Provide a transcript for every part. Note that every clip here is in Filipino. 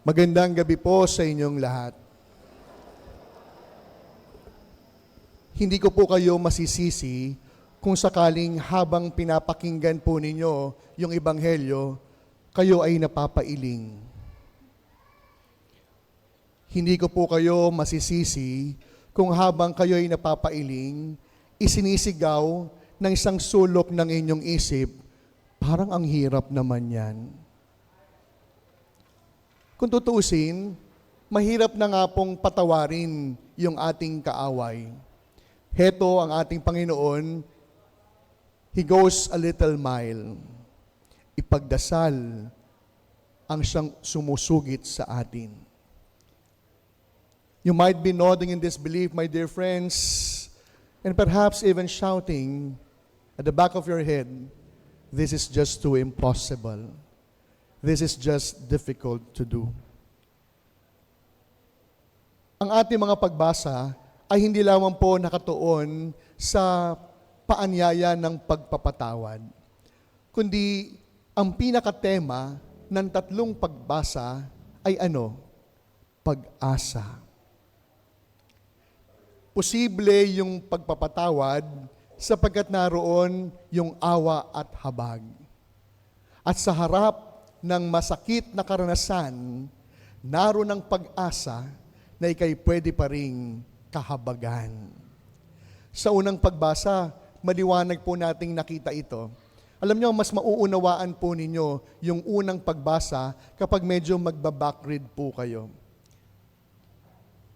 Magandang gabi po sa inyong lahat. Hindi ko po kayo masisisi kung sakaling habang pinapakinggan po ninyo yung ebanghelyo, kayo ay napapailing. Hindi ko po kayo masisisi kung habang kayo ay napapailing, isinisigaw ng isang sulok ng inyong isip, parang ang hirap naman yan. Kung tutuusin, mahirap na nga pong patawarin yung ating kaaway. Heto ang ating Panginoon, He goes a little mile. Ipagdasal ang siyang sumusugit sa atin. You might be nodding in disbelief, my dear friends, and perhaps even shouting at the back of your head, this is just too impossible. This is just difficult to do. Ang ating mga pagbasa ay hindi lamang po nakatuon sa paanyaya ng pagpapatawad, kundi ang pinakatema ng tatlong pagbasa ay ano? Pag-asa. Posible yung pagpapatawad sapagkat naroon yung awa at habag. At sa harap ng masakit na karanasan, naroon ang pag-asa na ikay pwede pa ring kahabagan. Sa unang pagbasa, maliwanag po nating nakita ito. Alam niyo, mas mauunawaan po ninyo yung unang pagbasa kapag medyo magbabackread po kayo.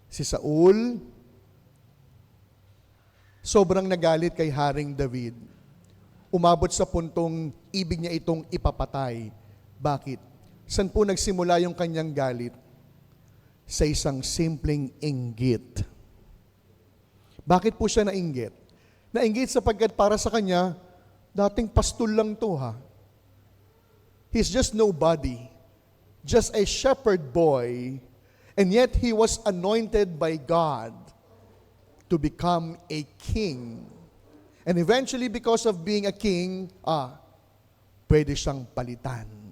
Si Saul, sobrang nagalit kay Haring David. Umabot sa puntong ibig niya itong ipapatay. Bakit? San po nagsimula yung kanyang galit? Sa isang simpleng inggit. Bakit po siya nainggit? Nainggit sapagkat para sa kanya, dating pastol lang to ha. He's just nobody. Just a shepherd boy. And yet he was anointed by God to become a king. And eventually, because of being a king, ah, pwede siyang palitan.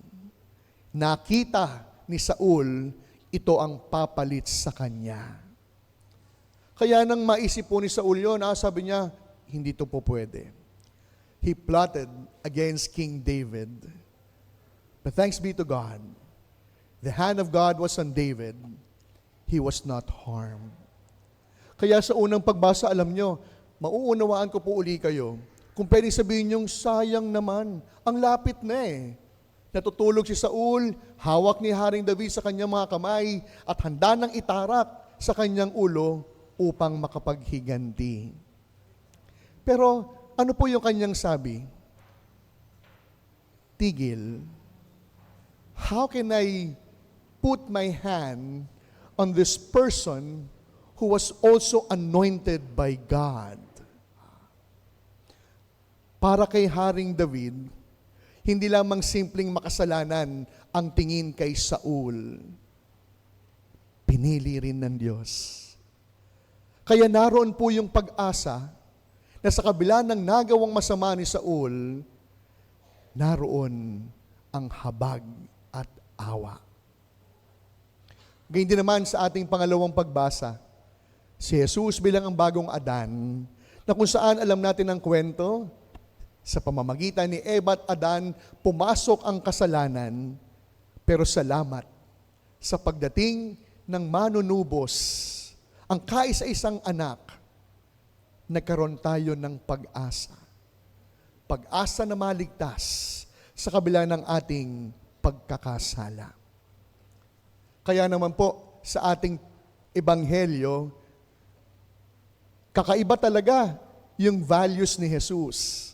Nakita ni Saul, ito ang papalit sa kanya. Kaya nang maisip po ni Saul yun, ah, sabi niya, hindi to po pwede. He plotted against King David. But thanks be to God, the hand of God was on David. He was not harmed. Kaya sa unang pagbasa, alam nyo, mauunawaan ko po uli kayo. Kung pwede sabihin yung sayang naman, ang lapit na eh. Natutulog si Saul, hawak ni Haring David sa kanyang mga kamay at handa ng itarak sa kanyang ulo upang makapaghiganti. Pero ano po yung kanyang sabi? Tigil. How can I put my hand on this person who was also anointed by God? Para kay Haring David, hindi lamang simpleng makasalanan ang tingin kay Saul. Pinili rin ng Diyos. Kaya naroon po yung pag-asa na sa kabila ng nagawang masama ni Saul, naroon ang habag at awa. Gayun din naman sa ating pangalawang pagbasa, si Jesus bilang ang bagong Adan, na kung saan alam natin ang kwento, sa pamamagitan ni Eva at Adan, pumasok ang kasalanan, pero salamat sa pagdating ng manunubos, ang kaisa-isang anak, nagkaroon tayo ng pag-asa. Pag-asa na maligtas sa kabila ng ating pagkakasala. Kaya naman po sa ating ebanghelyo, kakaiba talaga yung values ni Jesus.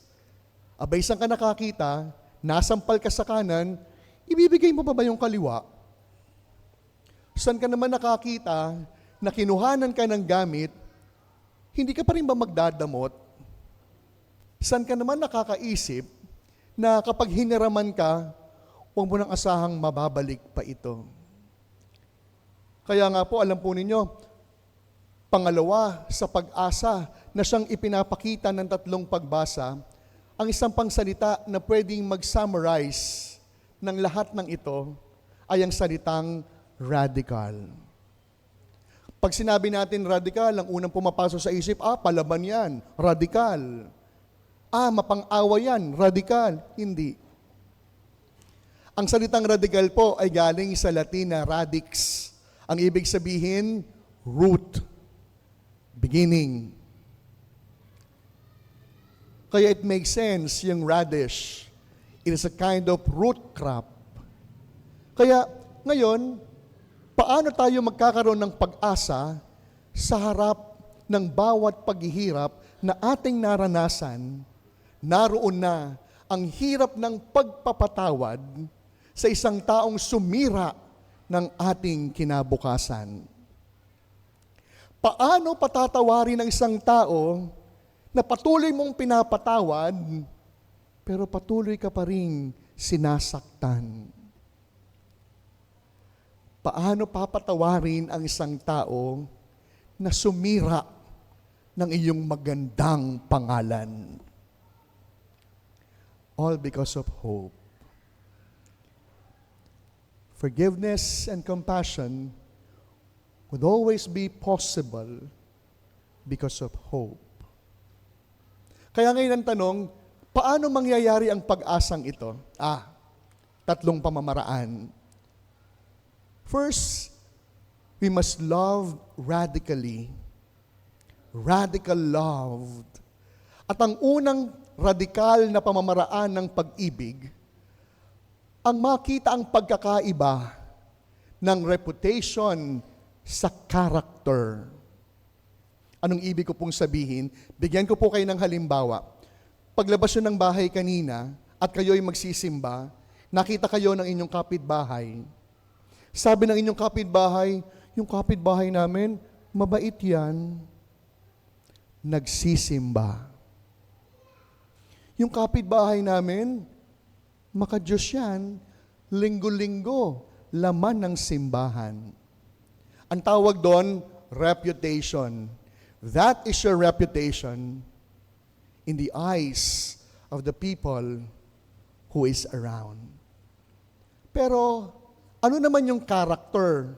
Abay, isang ka nakakita, nasampal ka sa kanan, ibibigay mo pa ba yung kaliwa? Saan ka naman nakakita na kinuhanan ka ng gamit, hindi ka pa rin ba magdadamot? Saan ka naman nakakaisip na kapag hiniraman ka, huwag mo nang asahang mababalik pa ito? Kaya nga po, alam po ninyo, pangalawa sa pag-asa na siyang ipinapakita ng tatlong pagbasa, ang isang pangsalita na pwedeng mag-summarize ng lahat ng ito ay ang salitang radical. Pag sinabi natin radical, ang unang pumapasok sa isip, ah, palaban yan, radical. Ah, mapang-awa yan, radical. Hindi. Ang salitang radical po ay galing sa Latin na radix. Ang ibig sabihin, root, beginning. Kaya it makes sense yung radish. It is a kind of root crop. Kaya ngayon, paano tayo magkakaroon ng pag-asa sa harap ng bawat paghihirap na ating naranasan, naroon na ang hirap ng pagpapatawad sa isang taong sumira ng ating kinabukasan. Paano patatawarin ng isang tao na patuloy mong pinapatawad, pero patuloy ka pa rin sinasaktan? Paano papatawarin ang isang tao na sumira ng iyong magandang pangalan? All because of hope. Forgiveness and compassion would always be possible because of hope. Kaya ngayon ang tanong, paano mangyayari ang pag-asang ito? Ah, tatlong pamamaraan. First, we must love radically. Radical love. At ang unang radikal na pamamaraan ng pag-ibig, ang makita ang pagkakaiba ng reputation sa character. Anong ibig ko pong sabihin? Bigyan ko po kayo ng halimbawa. Paglabas nyo ng bahay kanina at kayo'y magsisimba, nakita kayo ng inyong kapitbahay. Sabi ng inyong kapitbahay, yung kapitbahay namin, mabait yan. Nagsisimba. Yung kapitbahay namin, makadiyos yan, linggo-linggo, laman ng simbahan. Ang tawag doon, reputation. That is your reputation in the eyes of the people who is around. Pero, ano naman yung character?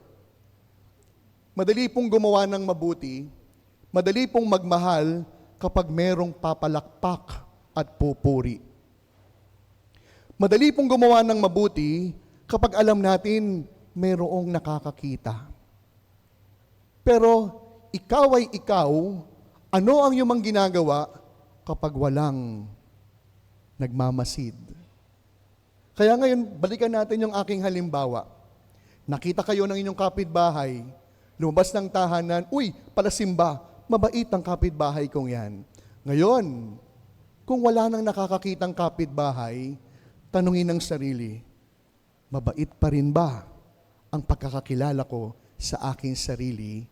Madali pong gumawa ng mabuti, madali pong magmahal kapag merong papalakpak at pupuri. Madali pong gumawa ng mabuti kapag alam natin mayroong nakakakita. Pero ikaw ay ikaw, ano ang iyong mga ginagawa kapag walang nagmamasid? Kaya ngayon, balikan natin yung aking halimbawa. Nakita kayo ng inyong kapitbahay, lumabas ng tahanan, uy, palasimba, mabait ang kapitbahay kong yan. Ngayon, kung wala nang nakakakitang kapitbahay, tanungin ng sarili, mabait pa rin ba ang pagkakakilala ko sa aking sarili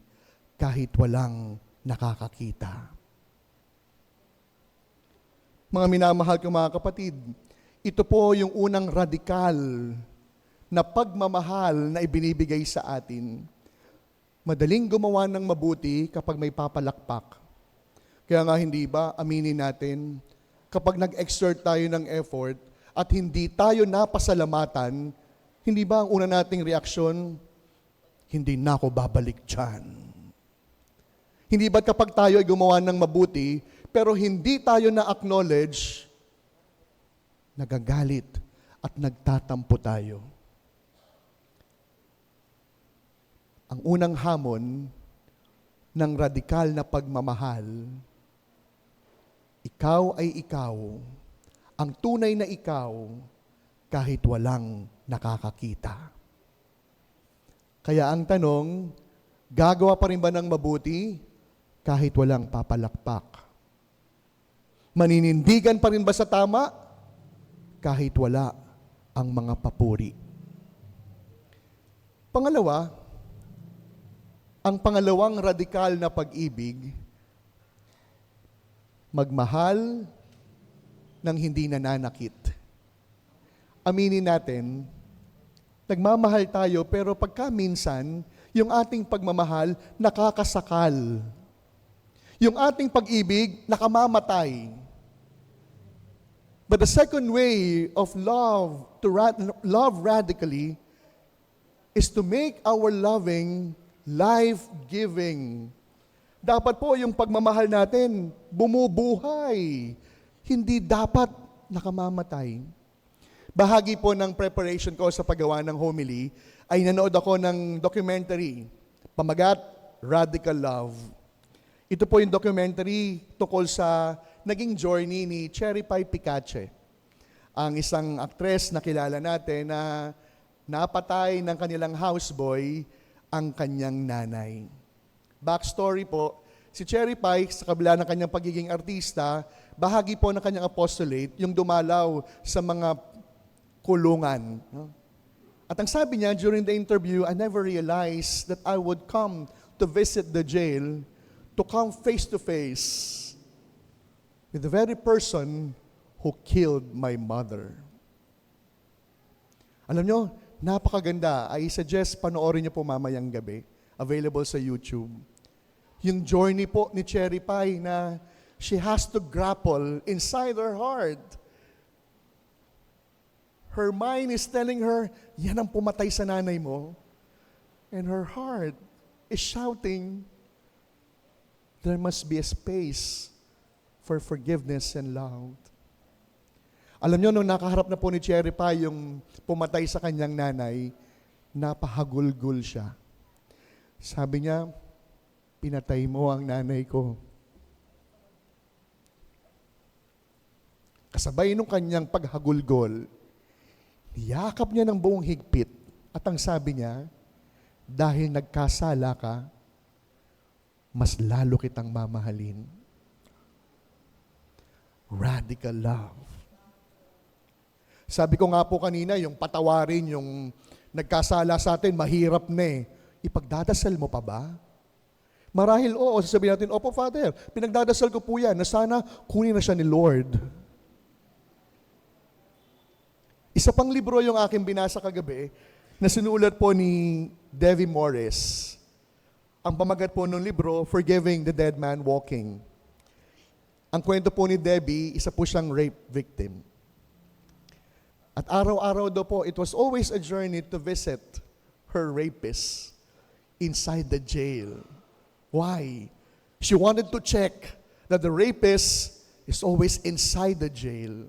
kahit walang nakakakita? Mga minamahal kong mga kapatid, ito po yung unang radikal na pagmamahal na ibinibigay sa atin. Madaling gumawa ng mabuti kapag may papalakpak. Kaya nga hindi ba, aminin natin, kapag nag-exert tayo ng effort at hindi tayo napasalamatan, hindi ba ang una nating reaksyon, hindi na ako babalik dyan. Hindi ba kapag tayo ay gumawa ng mabuti, pero hindi tayo na-acknowledge, nagagalit at nagtatampo tayo. Ang unang hamon ng radikal na pagmamahal, ikaw ay ikaw, ang tunay na ikaw, kahit walang nakakakita. Kaya ang tanong, gagawa pa rin ba ng mabuti kahit walang papalakpak? Maninindigan pa rin ba sa tama kahit wala ang mga papuri? Pangalawa, ang pangalawang radikal na pag-ibig, magmahal ng hindi nananakit. Aminin natin, nagmamahal tayo pero pagka minsan, yung ating pagmamahal nakakasakal. Yung ating pag-ibig nakamamatay. But the second way of love, to ra- love radically, is to make our loving life-giving. Dapat po yung pagmamahal natin bumubuhay. Hindi dapat nakamamatay. Bahagi po ng preparation ko sa paggawa ng homily ay nanood ako ng documentary, Pamagat, Radical Love. Ito po yung documentary tungkol sa naging journey ni Cherry Pie Picache, ang isang aktres na kilala natin na napatay ng kanilang houseboy ang kanyang nanay. Backstory po, si Cherry Pie, sa kabila ng kanyang pagiging artista, bahagi po ng kanyang apostolate, yung dumalaw sa mga kulungan. At ang sabi niya during the interview, I never realized that I would come to visit the jail to come face to face with the very person who killed my mother. Alam nyo, napakaganda. I suggest panoorin niyo po mamayang gabi. Available sa YouTube. Yung journey po ni Cherry Pie na she has to grapple inside her heart. Her mind is telling her, yan ang pumatay sa nanay mo. And her heart is shouting, there must be a space for forgiveness and love. Alam nyo, nung nakaharap na po ni Cherry Pie yung pumatay sa kanyang nanay, napahagulgul siya. Sabi niya, pinatay mo ang nanay ko. Kasabay nung kanyang paghagulgol, niyakap niya ng buong higpit at ang sabi niya, dahil nagkasala ka, mas lalo kitang mamahalin. Radical love. Sabi ko nga po kanina, yung patawarin, yung nagkasala sa atin, mahirap na eh. Ipagdadasal mo pa ba? Marahil oo, sasabihin natin, Opo, Father, pinagdadasal ko po yan na sana kunin na siya ni Lord. Isa pang libro yung aking binasa kagabi na sinulat po ni Devi Morris. Ang pamagat po ng libro, Forgiving the Dead Man Walking. Ang kwento po ni Debbie, isa po siyang rape victim. At araw-araw daw po, it was always a journey to visit her rapist inside the jail. Why? She wanted to check that the rapist is always inside the jail.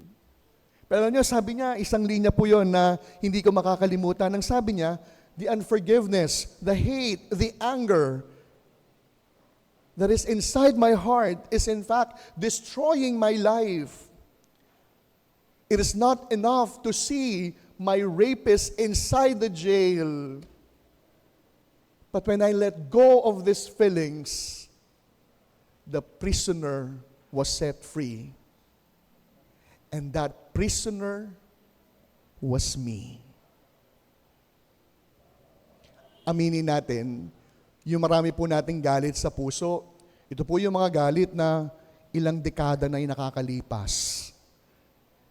Pero niyo, sabi niya, isang linya po yon na hindi ko makakalimutan. Ang sabi niya, the unforgiveness, the hate, the anger that is inside my heart is in fact destroying my life. It is not enough to see my rapist inside the jail. But when I let go of these feelings, the prisoner was set free. And that prisoner was me. Aminin natin, yung marami po nating galit sa puso, ito po yung mga galit na ilang dekada na nakakalipas.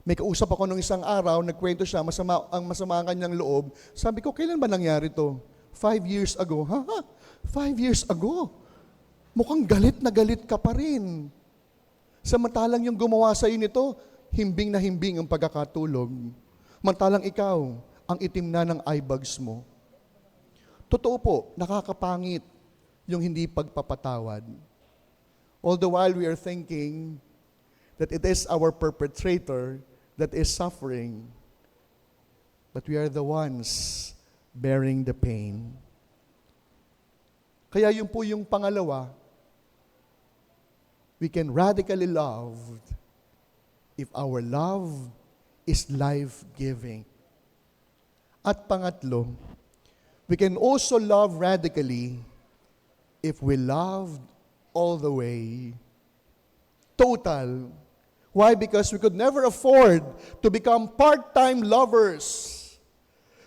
May kausap ako nung isang araw, nagkwento siya, masama, ang masama ang kanyang loob. Sabi ko, kailan ba nangyari to? Five years ago. Ha? ha? Five years ago? Mukhang galit na galit ka pa rin. Samantalang yung gumawa sa nito, himbing na himbing ang pagkakatulog. Mantalang ikaw, ang itim na ng eye bags mo. Totoo po, nakakapangit yung hindi pagpapatawad. All the while we are thinking that it is our perpetrator that is suffering, but we are the ones bearing the pain. Kaya yun po yung pangalawa, we can radically love if our love is life-giving. At pangatlo, we can also love radically if we loved all the way. Total. Why? Because we could never afford to become part-time lovers.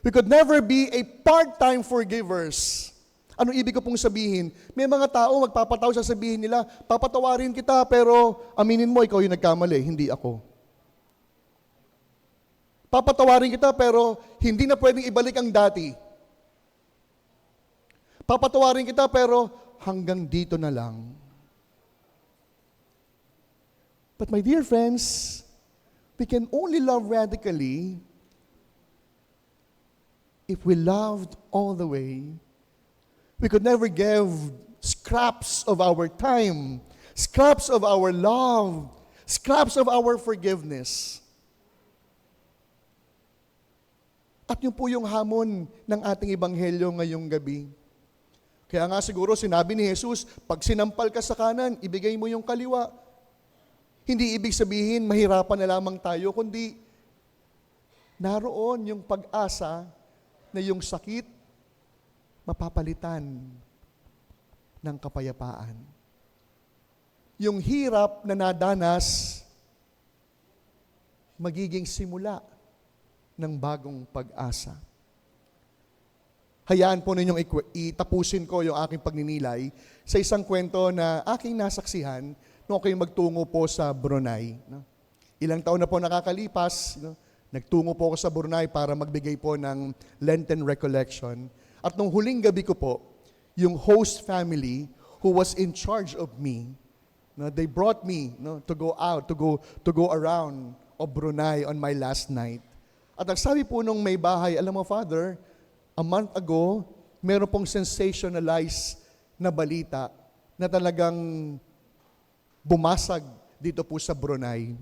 We could never be a part-time forgivers. Ano ibig ko pong sabihin? May mga tao magpapataw sa sabihin nila, papatawarin kita pero aminin mo ikaw yung nagkamali, hindi ako. Papatawarin kita pero hindi na pwedeng ibalik ang dati. Papatawarin kita pero hanggang dito na lang. But my dear friends, we can only love radically if we loved all the way, we could never give scraps of our time, scraps of our love, scraps of our forgiveness. At yun po yung hamon ng ating ebanghelyo ngayong gabi. Kaya nga siguro sinabi ni Jesus, pag sinampal ka sa kanan, ibigay mo yung kaliwa. Hindi ibig sabihin mahirapan na lamang tayo, kundi naroon yung pag-asa na yung sakit mapapalitan ng kapayapaan. Yung hirap na nadanas, magiging simula ng bagong pag-asa. Hayaan po ninyong itapusin ko yung aking pagninilay sa isang kwento na aking nasaksihan nung ako'y magtungo po sa Brunei. No? Ilang taon na po nakakalipas, no? nagtungo po ako sa Brunei para magbigay po ng Lenten recollection. At nung huling gabi ko po, yung host family who was in charge of me, no, they brought me no, to go out, to go, to go around of Brunei on my last night. At ang sabi po nung may bahay, alam mo, Father, a month ago, meron pong sensationalized na balita na talagang bumasag dito po sa Brunei.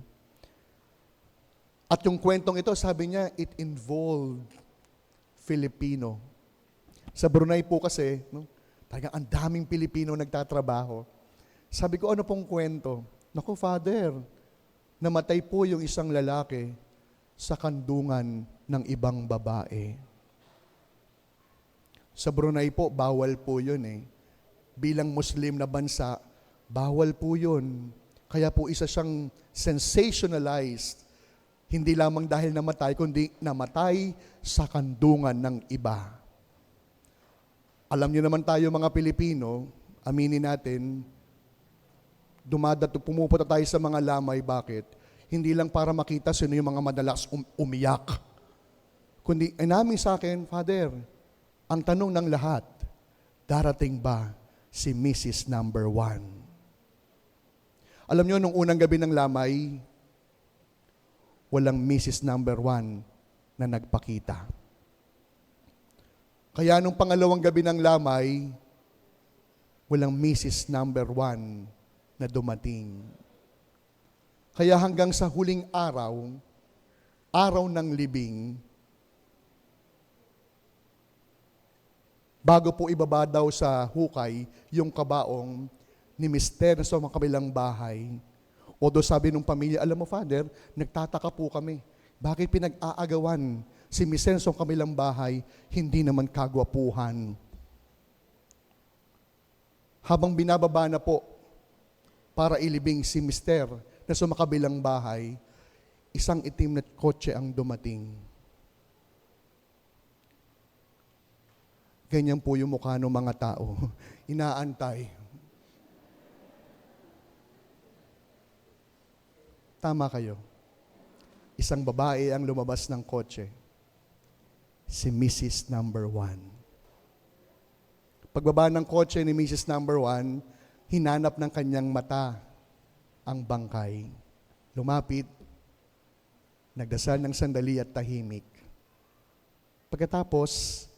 At yung kwentong ito, sabi niya, it involved Filipino. Sa Brunei po kasi, no, talagang ang daming Pilipino nagtatrabaho. Sabi ko, ano pong kwento? Naku, Father, namatay po yung isang lalaki sa kandungan ng ibang babae. Sa Brunei po, bawal po yun eh. Bilang Muslim na bansa, bawal po yun. Kaya po isa siyang sensationalized. Hindi lamang dahil namatay, kundi namatay sa kandungan ng iba. Alam niyo naman tayo mga Pilipino, aminin natin, dumadato, pumupunta tayo sa mga lamay. Bakit? Hindi lang para makita sino yung mga madalas um- umiyak. Kundi, ay namin sa akin, Father, ang tanong ng lahat, darating ba si Mrs. Number One? Alam niyo, nung unang gabi ng lamay, walang Mrs. Number One na nagpakita. Kaya nung pangalawang gabi ng lamay, walang Mrs. Number One na dumating. Kaya hanggang sa huling araw, araw ng libing, bago po ibaba daw sa hukay yung kabaong ni na sa mga kabilang bahay. Odo sabi ng pamilya, alam mo Father, nagtataka po kami. Bakit pinag-aagawan si Mister sa kabilang bahay, hindi naman kagwapuhan. Habang binababa na po para ilibing si Mister na sa makabilang bahay, isang itim na kotse ang dumating. Ganyan po yung mukha ng mga tao. Inaantay. Tama kayo. Isang babae ang lumabas ng kotse. Si Mrs. Number One. Pagbaba ng kotse ni Mrs. Number One, hinanap ng kanyang mata ang bangkay. Lumapit, nagdasal ng sandali at tahimik. Pagkatapos,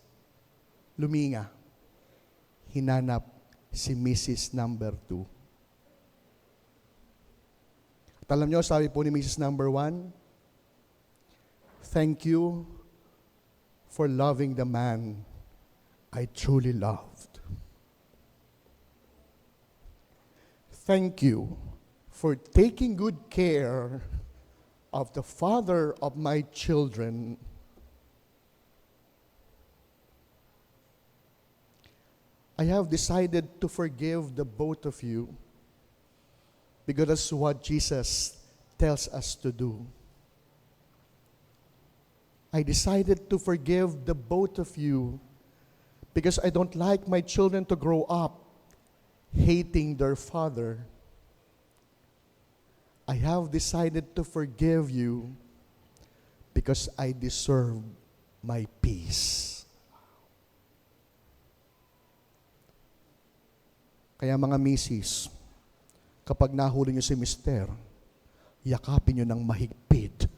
luminga, hinanap si Mrs. Number Two. At alam nyo, sabi po ni Mrs. Number One, Thank you for loving the man I truly loved. Thank you for taking good care of the father of my children. I have decided to forgive the both of you because that's what Jesus tells us to do. I decided to forgive the both of you because I don't like my children to grow up hating their father. I have decided to forgive you because I deserve my peace. Kaya mga misis, kapag nahuli niyo si mister, yakapin niyo ng mahigpit.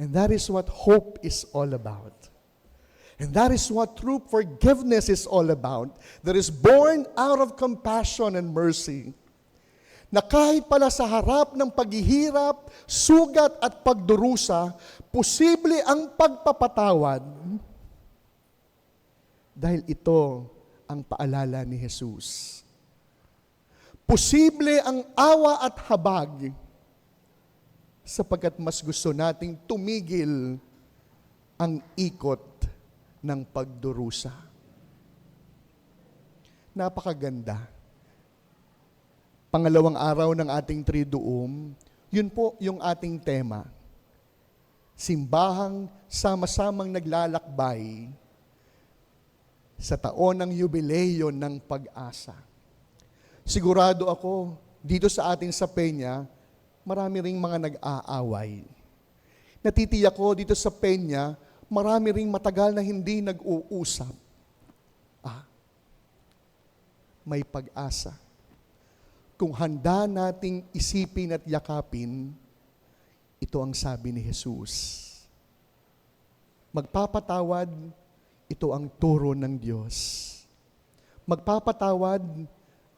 And that is what hope is all about. And that is what true forgiveness is all about. That is born out of compassion and mercy. Na kahit pala sa harap ng paghihirap, sugat at pagdurusa, posible ang pagpapatawad. Dahil ito ang paalala ni Jesus. Posible ang awa at habag sapagkat mas gusto nating tumigil ang ikot ng pagdurusa. Napakaganda. Pangalawang araw ng ating Triduum, yun po yung ating tema. Simbahang sama-samang naglalakbay sa taon ng yubileyo ng pag-asa. Sigurado ako, dito sa ating sa Peña, marami ring mga nag-aaway. Natitiyak ko dito sa Peña, marami ring matagal na hindi nag-uusap. Ah, may pag-asa. Kung handa nating isipin at yakapin, ito ang sabi ni Jesus. Magpapatawad, ito ang turo ng Diyos. Magpapatawad,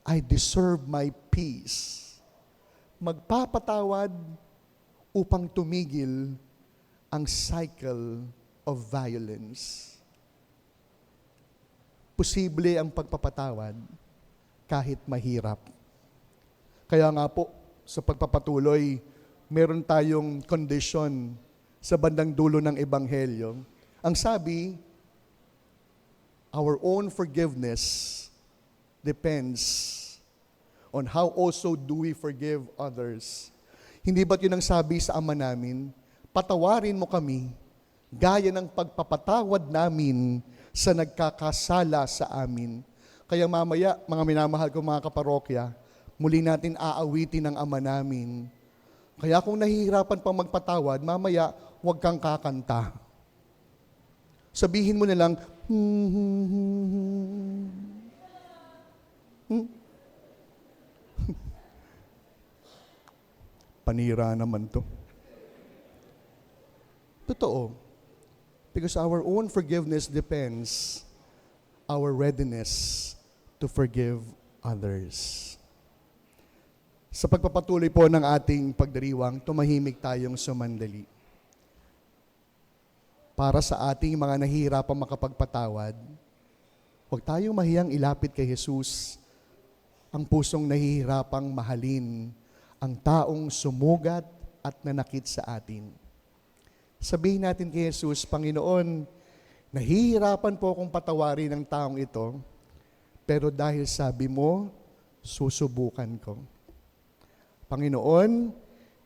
I deserve my peace. Magpapatawad upang tumigil ang cycle of violence. Posible ang pagpapatawad kahit mahirap. Kaya nga po, sa pagpapatuloy, meron tayong condition sa bandang dulo ng Ebanghelyo. Ang sabi, our own forgiveness depends on how also do we forgive others. Hindi ba't yun ang sabi sa Ama namin? Patawarin mo kami gaya ng pagpapatawad namin sa nagkakasala sa amin. Kaya mamaya, mga minamahal ko mga kaparokya, muli natin aawitin ang Ama namin. Kaya kung nahihirapan pang magpatawad, mamaya, huwag kang kakanta. Sabihin mo na lang, hmm? Panira naman to. Totoo. Because our own forgiveness depends our readiness to forgive others. Sa pagpapatuloy po ng ating pagdiriwang, tumahimik tayong sumandali. Para sa ating mga nahihirapang makapagpatawad, huwag tayong mahiyang ilapit kay Jesus ang pusong nahihirapang mahalin ang taong sumugat at nanakit sa atin. Sabihin natin kay Jesus, Panginoon, nahihirapan po akong patawarin ng taong ito, pero dahil sabi mo, susubukan ko. Panginoon,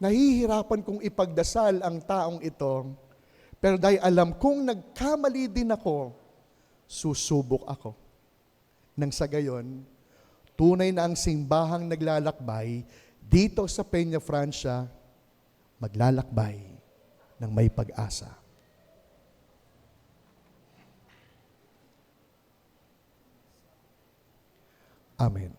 nahihirapan kong ipagdasal ang taong ito, pero dahil alam kong nagkamali din ako, susubok ako. Nang sa gayon, tunay na ang simbahang naglalakbay dito sa Peña, Francia, maglalakbay ng may pag-asa. Amen.